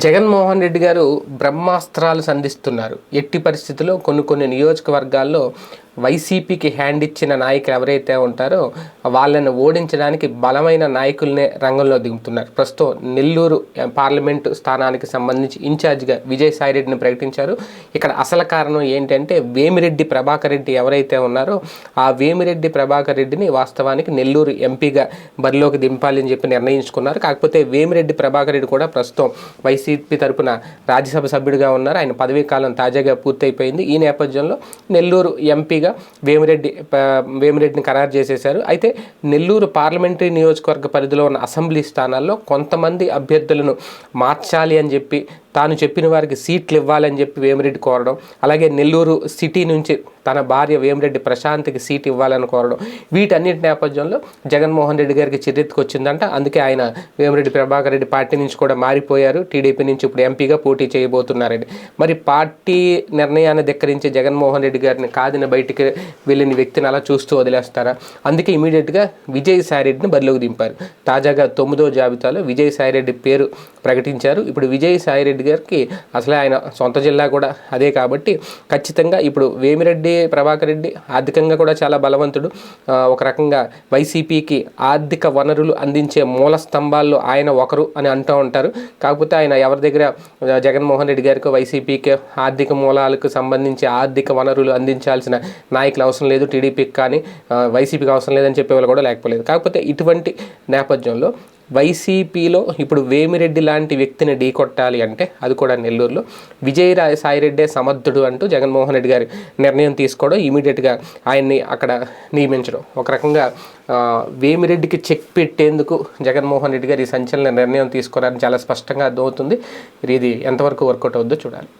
జగన్మోహన్ రెడ్డి గారు బ్రహ్మాస్త్రాలు సంధిస్తున్నారు. ఎట్టి పరిస్థితుల్లో కొన్ని కొన్ని నియోజకవర్గాల్లో వైసీపీకి హ్యాండ్ ఇచ్చిన నాయకులు ఎవరైతే ఉంటారో వాళ్ళని ఓడించడానికి బలమైన నాయకులనే రంగంలో దిగుతున్నారు. ప్రస్తుతం నెల్లూరు పార్లమెంటు స్థానానికి సంబంధించి ఇన్ఛార్జిగా విజయసాయిరెడ్డిని ప్రకటించారు. ఇక్కడ అసలు కారణం ఏంటంటే వేమిరెడ్డి ప్రభాకర్ రెడ్డి ఎవరైతే ఉన్నారో ఆ వేమిరెడ్డి ప్రభాకర్ రెడ్డిని వాస్తవానికి నెల్లూరు ఎంపీగా బరిలోకి దింపాలని చెప్పి నిర్ణయించుకున్నారు. కాకపోతే వేమిరెడ్డి ప్రభాకర్ రెడ్డి కూడా ప్రస్తుతం వైసీపీ తరపున రాజ్యసభ సభ్యుడిగా ఉన్నారు. ఆయన పదవీ కాలం తాజాగా పూర్తయిపోయింది. ఈ నేపథ్యంలో నెల్లూరు ఎంపీగా వేమిరెడ్డి వేమిరెడ్డిని ఖరారు చేసేశారు. అయితే నెల్లూరు పార్లమెంటరీ నియోజకవర్గ పరిధిలో ఉన్న అసెంబ్లీ స్థానాల్లో కొంతమంది అభ్యర్థులను మార్చాలి అని చెప్పి తాను చెప్పిన వారికి సీట్లు ఇవ్వాలని చెప్పి వేమిరెడ్డి కోరడం అలాగే నెల్లూరు సిటీ నుంచి తన భార్య వేమిరెడ్డి ప్రశాంత్కి సీట్ ఇవ్వాలని కోరడం వీటన్నిటి నేపథ్యంలో జగన్మోహన్ రెడ్డి గారికి చిరెత్తుకు వచ్చిందంట. అందుకే ఆయన వేమిరెడ్డి ప్రభాకర్ రెడ్డి పార్టీ నుంచి కూడా మారిపోయారు. టీడీపీ నుంచి ఇప్పుడు ఎంపీగా పోటీ చేయబోతున్నారండి. మరి పార్టీ నిర్ణయాన్ని ధిక్కరించి జగన్మోహన్ రెడ్డి గారిని కాదిన బయటికి వెళ్ళిన వ్యక్తిని అలా చూస్తూ వదిలేస్తారా? అందుకే ఇమీడియట్గా విజయసాయిరెడ్డిని బరిలోకి దింపారు. తాజాగా తొమ్మిదో జాబితాలో విజయసాయిరెడ్డి పేరు ప్రకటించారు. ఇప్పుడు రెడ్డి గారికి అసలే ఆయన సొంత జిల్లా కూడా అదే కాబట్టి ఖచ్చితంగా ఇప్పుడు వేమిరెడ్డి ప్రభాకర్ రెడ్డి ఆర్థికంగా కూడా చాలా బలవంతుడు. ఒక రకంగా వైసీపీకి ఆర్థిక వనరులు అందించే మూల స్తంభాల్లో ఆయన ఒకరు అని అంటూ ఉంటారు. కాకపోతే ఆయన ఎవరి దగ్గర జగన్మోహన్ రెడ్డి గారికి వైసీపీకి ఆర్థిక మూలాలకు సంబంధించి ఆర్థిక వనరులు అందించాల్సిన నాయకులు అవసరం లేదు. టీడీపీకి కానీ వైసీపీకి అవసరం లేదని చెప్పేవాళ్ళు కూడా లేకపోలేదు. కాకపోతే ఇటువంటి నేపథ్యంలో వైసీపీలో ఇప్పుడు వేమిరెడ్డి లాంటి వ్యక్తిని ఢీకొట్టాలి అంటే అది కూడా నెల్లూరులో. విజయ సాయిరెడ్డే సమర్థుడు అంటూ జగన్మోహన్ రెడ్డి గారి నిర్ణయం తీసుకోవడం ఇమీడియట్గా ఆయన్ని అక్కడ నియమించడం. ఒక రకంగా వేమిరెడ్డికి చెక్ పెట్టేందుకు జగన్మోహన్ రెడ్డి గారు ఈ సంచలన నిర్ణయం తీసుకున్నారని చాలా స్పష్టంగా అర్థమవుతుంది. ఇది ఎంతవరకు వర్కౌట్ అవుద్దో చూడాలి.